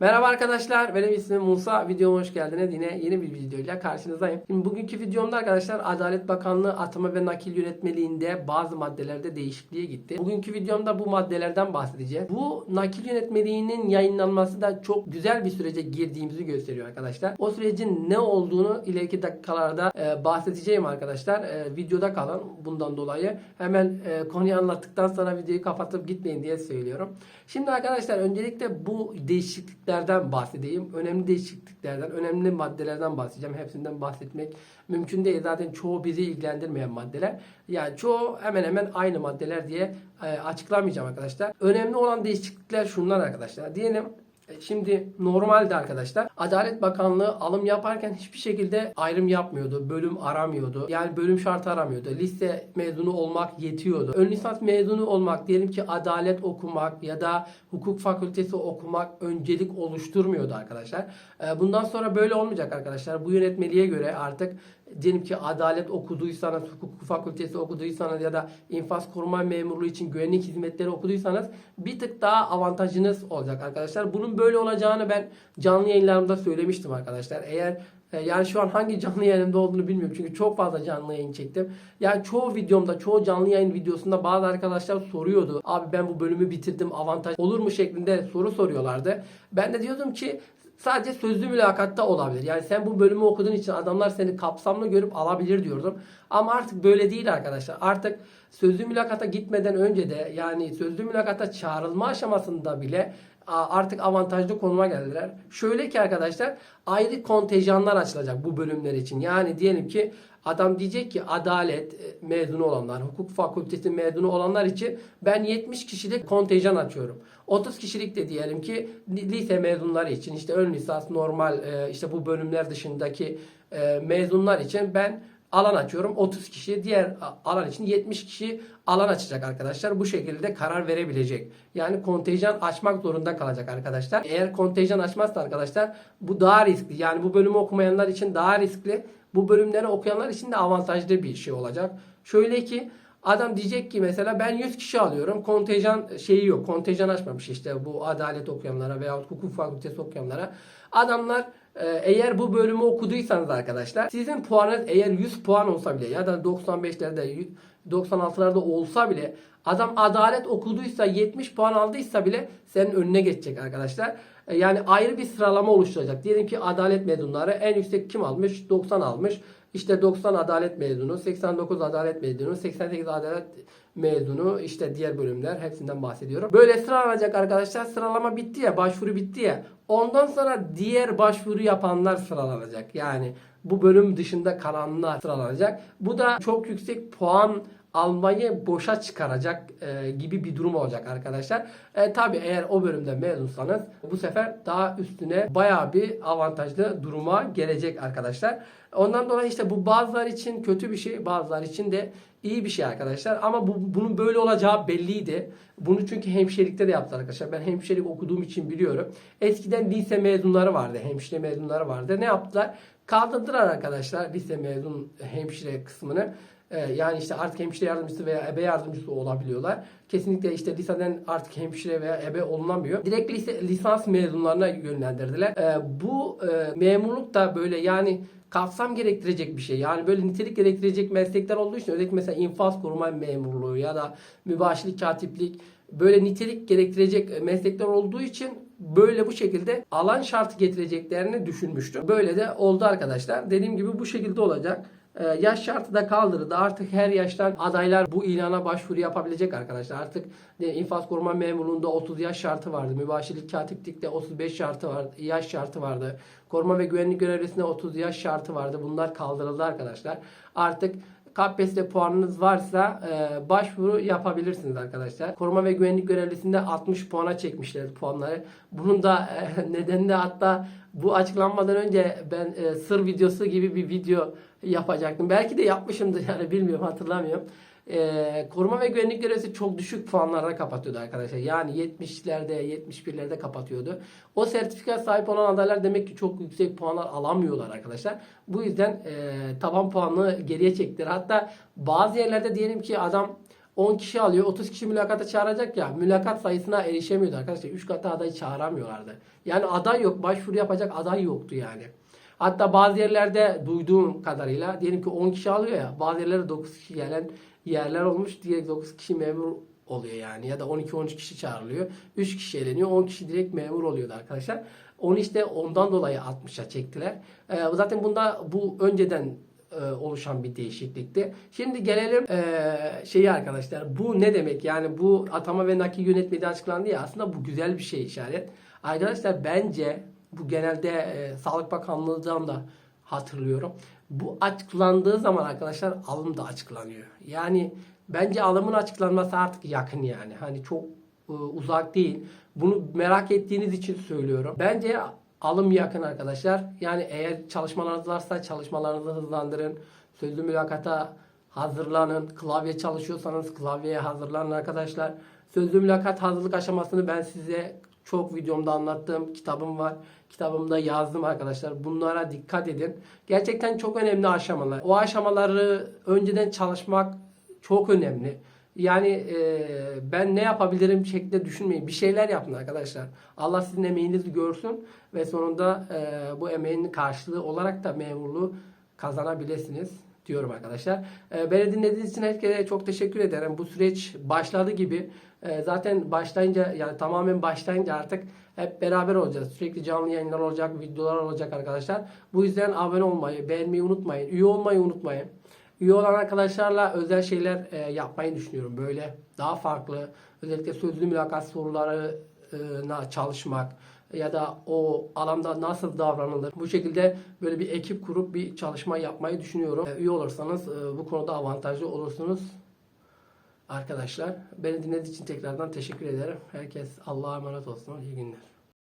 Merhaba arkadaşlar, benim ismim Musa. Videoma hoş geldiniz. Yine yeni bir videoyla karşınızdayım. Şimdi bugünkü videomda arkadaşlar Adalet Bakanlığı atama ve nakil yönetmeliğinde bazı maddelerde değişikliğe gitti. Bugünkü videomda bu maddelerden bahsedeceğim. Bu nakil yönetmeliğinin yayınlanması da çok güzel bir sürece girdiğimizi gösteriyor arkadaşlar. O sürecin ne olduğunu ileriki dakikalarda e, bahsedeceğim arkadaşlar. E, videoda kalın bundan dolayı. Hemen e, konuyu anlattıktan sonra videoyu kapatıp gitmeyin diye söylüyorum. Şimdi arkadaşlar öncelikle bu değişikliklerden bahsedeyim. Önemli değişikliklerden, önemli maddelerden bahsedeceğim. Hepsinden bahsetmek mümkün değil. Zaten çoğu bizi ilgilendirmeyen maddeler. Yani çoğu hemen hemen aynı maddeler diye e, açıklamayacağım arkadaşlar. Önemli olan değişiklikler şunlar arkadaşlar. Diyelim Şimdi normalde arkadaşlar Adalet Bakanlığı alım yaparken hiçbir şekilde ayrım yapmıyordu. Bölüm aramıyordu. Yani bölüm şartı aramıyordu. Lise mezunu olmak yetiyordu. Ön lisans mezunu olmak diyelim ki adalet okumak ya da hukuk fakültesi okumak öncelik oluşturmuyordu arkadaşlar. E, Bundan sonra böyle olmayacak arkadaşlar. Bu yönetmeliğe göre artık diyelim ki adalet okuduysanız, hukuk fakültesi okuduysanız ya da infaz koruma memurluğu için güvenlik hizmetleri okuduysanız bir tık daha avantajınız olacak arkadaşlar. Bunun böyle olacağını ben canlı yayınlarımda söylemiştim arkadaşlar. Eğer e, yani şu an hangi canlı yayınımda olduğunu bilmiyorum çünkü çok fazla canlı yayın çektim. Yani çoğu videomda, çoğu canlı yayın videosunda bazı arkadaşlar soruyordu. Abi ben bu bölümü bitirdim, avantaj olur mu şeklinde soru soruyorlardı. Ben de diyordum ki sadece sözlü mülakatta olabilir. Yani sen bu bölümü okuduğun için adamlar seni kapsamlı görüp alabilir diyordum. Ama artık böyle değil arkadaşlar. Artık sözlü mülakata gitmeden önce de yani sözlü mülakata çağrılma aşamasında bile artık avantajlı konuma geldiler. Şöyle ki arkadaşlar ayrı kontenjanlar açılacak bu bölümler için. Yani diyelim ki adam diyecek ki adalet e, mezunu olanlar, hukuk fakültesi mezunu olanlar için ben 70 kişilik kontenjan açıyorum. 30 kişilik de diyelim ki li- lise mezunları için işte ön lisans normal e, işte bu bölümler dışındaki e, mezunlar için ben alan açıyorum. 30 kişi diğer alan için 70 kişi alan açacak arkadaşlar. Bu şekilde karar verebilecek. Yani kontenjan açmak zorunda kalacak arkadaşlar. Eğer kontenjan açmazsa arkadaşlar bu daha riskli. Yani bu bölümü okumayanlar için daha riskli. Bu bölümleri okuyanlar için de avantajlı bir şey olacak. Şöyle ki Adam diyecek ki mesela ben 100 kişi alıyorum. Kontenjan şeyi yok. Kontenjan açmamış işte bu adalet okuyanlara veya hukuk fakültesi okuyanlara. Adamlar eğer bu bölümü okuduysanız arkadaşlar sizin puanınız eğer 100 puan olsa bile ya da 95'lerde 96'larda olsa bile adam adalet okuduysa 70 puan aldıysa bile senin önüne geçecek arkadaşlar. E, Yani ayrı bir sıralama oluşturacak. Diyelim ki adalet mezunları en yüksek kim almış? 90 almış. İşte 90 adalet mezunu, 89 adalet mezunu, 88 adalet mezunu, işte diğer bölümler hepsinden bahsediyorum. Böyle sıralanacak arkadaşlar. Sıralama bitti ya, başvuru bitti ya. Ondan sonra diğer başvuru yapanlar sıralanacak. Yani bu bölüm dışında kalanlar sıralanacak. Bu da çok yüksek puan almayı boşa çıkaracak e, gibi bir durum olacak arkadaşlar. E, Tabi eğer o bölümde mezunsanız bu sefer daha üstüne baya bir avantajlı duruma gelecek arkadaşlar. Ondan dolayı işte bu bazılar için kötü bir şey, bazılar için de iyi bir şey arkadaşlar. Ama bu, bunun böyle olacağı belliydi. Bunu çünkü hemşirelikte de yaptılar arkadaşlar. Ben hemşirelik okuduğum için biliyorum. Eskiden lise mezunları vardı, hemşire mezunları vardı. Ne yaptılar? Kaldırdılar arkadaşlar lise mezun hemşire kısmını. Ee, yani işte artık hemşire yardımcısı veya ebe yardımcısı olabiliyorlar. Kesinlikle işte liseden artık hemşire veya ebe olunamıyor. Direkt lise, lisans mezunlarına yönlendirdiler. Ee, bu e, memurluk da böyle yani kapsam gerektirecek bir şey. Yani böyle nitelik gerektirecek meslekler olduğu için özellikle mesela infaz koruma memurluğu ya da mübaşirlik katiplik böyle nitelik gerektirecek meslekler olduğu için böyle bu şekilde alan şartı getireceklerini düşünmüştüm. Böyle de oldu arkadaşlar. Dediğim gibi bu şekilde olacak. Ee, yaş şartı da kaldırıldı. Artık her yaştan adaylar bu ilana başvuru yapabilecek arkadaşlar. Artık e, infaz koruma memurluğunda 30 yaş şartı vardı. Mübaşirlik katiplikte 35 şartı vardı, yaş şartı vardı. Koruma ve güvenlik görevlisinde 30 yaş şartı vardı. Bunlar kaldırıldı arkadaşlar. Artık KPSS puanınız varsa e, başvuru yapabilirsiniz arkadaşlar. Koruma ve güvenlik görevlisinde 60 puana çekmişler puanları. Bunun da e, nedeni de hatta bu açıklanmadan önce ben e, sır videosu gibi bir video yapacaktım. Belki de yapmışımdır yani bilmiyorum hatırlamıyorum. E, koruma ve güvenlik görevlisi çok düşük puanlarla kapatıyordu arkadaşlar. Yani 70'lerde 71'lerde kapatıyordu. O sertifika sahip olan adaylar demek ki çok yüksek puanlar alamıyorlar arkadaşlar. Bu yüzden e, taban puanını geriye çektiler. Hatta bazı yerlerde diyelim ki adam 10 kişi alıyor. 30 kişi mülakata çağıracak ya. Mülakat sayısına erişemiyordu arkadaşlar. 3 katı aday çağıramıyorlardı. Yani aday yok. Başvuru yapacak aday yoktu yani. Hatta bazı yerlerde duyduğum kadarıyla diyelim ki 10 kişi alıyor ya. Bazı yerlerde 9 kişi gelen yerler olmuş. Direkt 9 kişi memur oluyor yani. Ya da 12-13 kişi çağrılıyor. 3 kişi eleniyor. 10 kişi direkt memur oluyordu arkadaşlar. Onu işte ondan dolayı 60'a çektiler. Ee, zaten bunda bu önceden e, oluşan bir değişiklikti. Şimdi gelelim e, şeyi arkadaşlar. Bu ne demek? Yani bu atama ve nakil yönetmeliği açıklandı ya aslında bu güzel bir şey işaret. Arkadaşlar bence bu genelde e, Sağlık Bakanlığı'ndan da hatırlıyorum. Bu açıklandığı zaman arkadaşlar alım da açıklanıyor. Yani bence alımın açıklanması artık yakın yani. Hani çok e, uzak değil. Bunu merak ettiğiniz için söylüyorum. Bence alım yakın arkadaşlar. Yani eğer çalışmalarınız varsa çalışmalarınızı hızlandırın. Sözlü mülakata hazırlanın. Klavye çalışıyorsanız klavyeye hazırlanın arkadaşlar. Sözlü mülakat hazırlık aşamasını ben size çok videomda anlattığım kitabım var. Kitabımda yazdım arkadaşlar. Bunlara dikkat edin. Gerçekten çok önemli aşamalar. O aşamaları önceden çalışmak çok önemli. Yani e, ben ne yapabilirim şeklinde düşünmeyin. Bir şeyler yapın arkadaşlar. Allah sizin emeğinizi görsün ve sonunda e, bu emeğin karşılığı olarak da memurluğu kazanabilirsiniz diyorum arkadaşlar. E, beni dinlediğiniz için herkese çok teşekkür ederim. Bu süreç başladı gibi. E, zaten başlayınca yani tamamen başlayınca artık hep beraber olacağız. Sürekli canlı yayınlar olacak, videolar olacak arkadaşlar. Bu yüzden abone olmayı, beğenmeyi unutmayın. Üye olmayı unutmayın. Üye olan arkadaşlarla özel şeyler e, yapmayı düşünüyorum. Böyle daha farklı, özellikle sözlü mülakat sorularına çalışmak ya da o alanda nasıl davranılır. Bu şekilde böyle bir ekip kurup bir çalışma yapmayı düşünüyorum. E, üye olursanız e, bu konuda avantajlı olursunuz. Arkadaşlar beni dinlediğiniz için tekrardan teşekkür ederim. Herkes Allah'a emanet olsun. İyi günler.